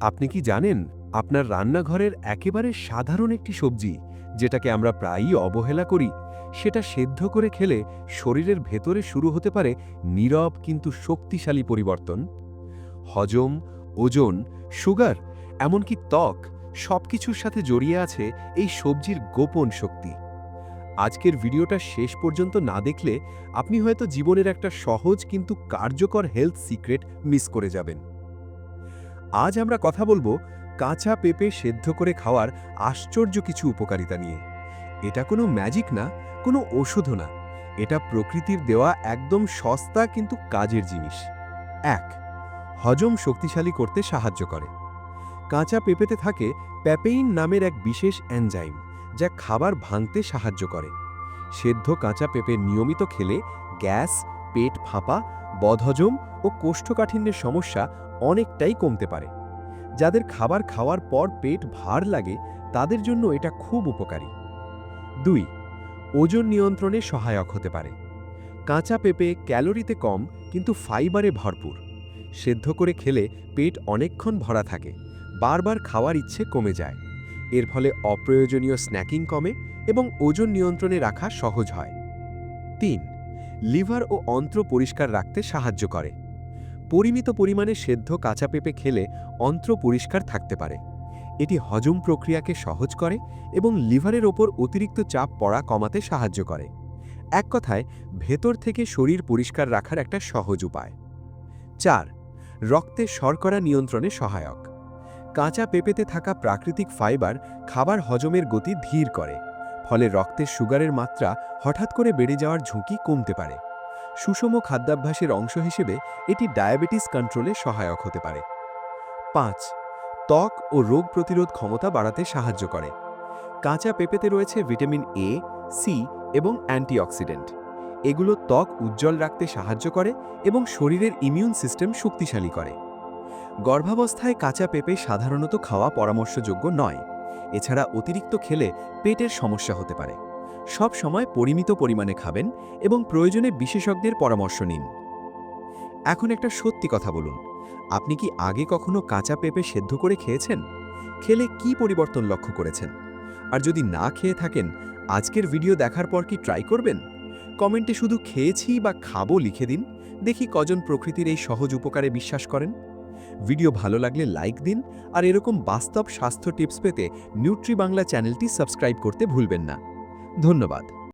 আপনি কি জানেন, আপনার রান্নাঘরের একেবারে সাধারণ একটি সবজি, যেটাকে আমরা প্রায়ই অবহেলা করি, সেটা সেদ্ধ করে খেলে শরীরের ভেতরে শুরু হতে পারে নীরব কিন্তু শক্তিশালী পরিবর্তন? হজম, ওজন, সুগার, এমনকি ত্বক সবকিছুর সাথে জড়িয়ে আছে এই সবজির গোপন শক্তি। আজকের ভিডিওটা শেষ পর্যন্ত না দেখলে আপনি হয়তো জীবনের একটা সহজ কিন্তু কার্যকর হেলথ সিক্রেট মিস করে যাবেন। আজ আমরা কথা বলব কাঁচা পেঁপে সেদ্ধ করে খাওয়ার আশ্চর্য কিছু উপকারিতা নিয়ে। এটা কোনো ম্যাজিক না, কোনো ওষুধও না। এটা প্রকৃতির দেওয়া একদম সস্তা কিন্তু কাজের জিনিস। এক, হজম শক্তিশালী করতে সাহায্য করে। কাঁচা পেঁপেতে থাকে প্যাপেইন নামের এক বিশেষ এনজাইম, যা খাবার ভাঙতে সাহায্য করে। সেদ্ধ কাঁচা পেঁপে নিয়মিত খেলে গ্যাস, পেট ফাঁপা, বদহজম ও কোষ্ঠকাঠিন্যের সমস্যা অনেকটাই কমতে পারে। যাদের খাবার খাওয়ার পর পেট ভার লাগে, তাদের জন্য এটা খুব উপকারী। দুই, ওজন নিয়ন্ত্রণে সহায়ক হতে পারে। কাঁচা পেঁপে ক্যালোরিতে কম, কিন্তু ফাইবারে ভরপুর। সেদ্ধ করে খেলে পেট অনেকক্ষণ ভরা থাকে, বারবার খাওয়ার ইচ্ছে কমে যায়। এর ফলে অপ্রয়োজনীয় স্ন্যাকিং কমে এবং ওজন নিয়ন্ত্রণে রাখা সহজ হয়। তিন, লিভার ও অন্ত্র পরিষ্কার রাখতে সাহায্য করে। পরিমিত পরিমাণে সেদ্ধ কাঁচা পেঁপে খেলে অন্ত্র পরিষ্কার থাকতে পারে। এটি হজম প্রক্রিয়াকে সহজ করে এবং লিভারের ওপর অতিরিক্ত চাপ পড়া কমাতে সাহায্য করে। এক কথায়, ভেতর থেকে শরীর পরিষ্কার রাখার একটা সহজ উপায়। চার, রক্তে শর্করা নিয়ন্ত্রণে সহায়ক। কাঁচা পেঁপেতে থাকা প্রাকৃতিক ফাইবার খাবার হজমের গতি ধীর করে, ফলে রক্তের সুগারের মাত্রা হঠাৎ করে বেড়ে যাওয়ার ঝুঁকি কমতে পারে। সুষম খাদ্যাভ্যাসের অংশ হিসেবে এটি ডায়াবেটিস কন্ট্রোলে সহায়ক হতে পারে। পাঁচ, ত্বক ও রোগ প্রতিরোধ ক্ষমতা বাড়াতে সাহায্য করে। কাঁচা পেঁপেতে রয়েছে ভিটামিন এ সি এবং অ্যান্টিঅক্সিডেন্ট। এগুলো ত্বক উজ্জ্বল রাখতে সাহায্য করে এবং শরীরের ইমিউন সিস্টেম শক্তিশালী করে। গর্ভাবস্থায় কাঁচা পেঁপে সাধারণত খাওয়া পরামর্শযোগ্য নয়। এছাড়া অতিরিক্ত খেলে পেটের সমস্যা হতে পারে। সব সময় পরিমিত পরিমাণে খাবেন এবং প্রয়োজনে বিশেষজ্ঞের পরামর্শ নিন। এখন একটা সত্যি কথা বলুন। আপনি কি আগে কখনো কাঁচা পেঁপে সেদ্ধ করে খেয়েছেন? খেলে কি পরিবর্তন লক্ষ্য করেছেন? আর যদি না খেয়ে থাকেন, আজকের ভিডিও দেখার পর কি ট্রাই করবেন? কমেন্টে শুধু খেয়েছি বা খাব লিখে দিন, দেখি কজন প্রকৃতির এই সহজ উপকারে বিশ্বাস করেন। ভিডিও ভালো লাগলে লাইক দিন, আর এরকম বাস্তব স্বাস্থ্য টিপস পেতে নিউট্রি বাংলা চ্যানেলটি সাবস্ক্রাইব করতে ভুলবেন না। ধন্যবাদ।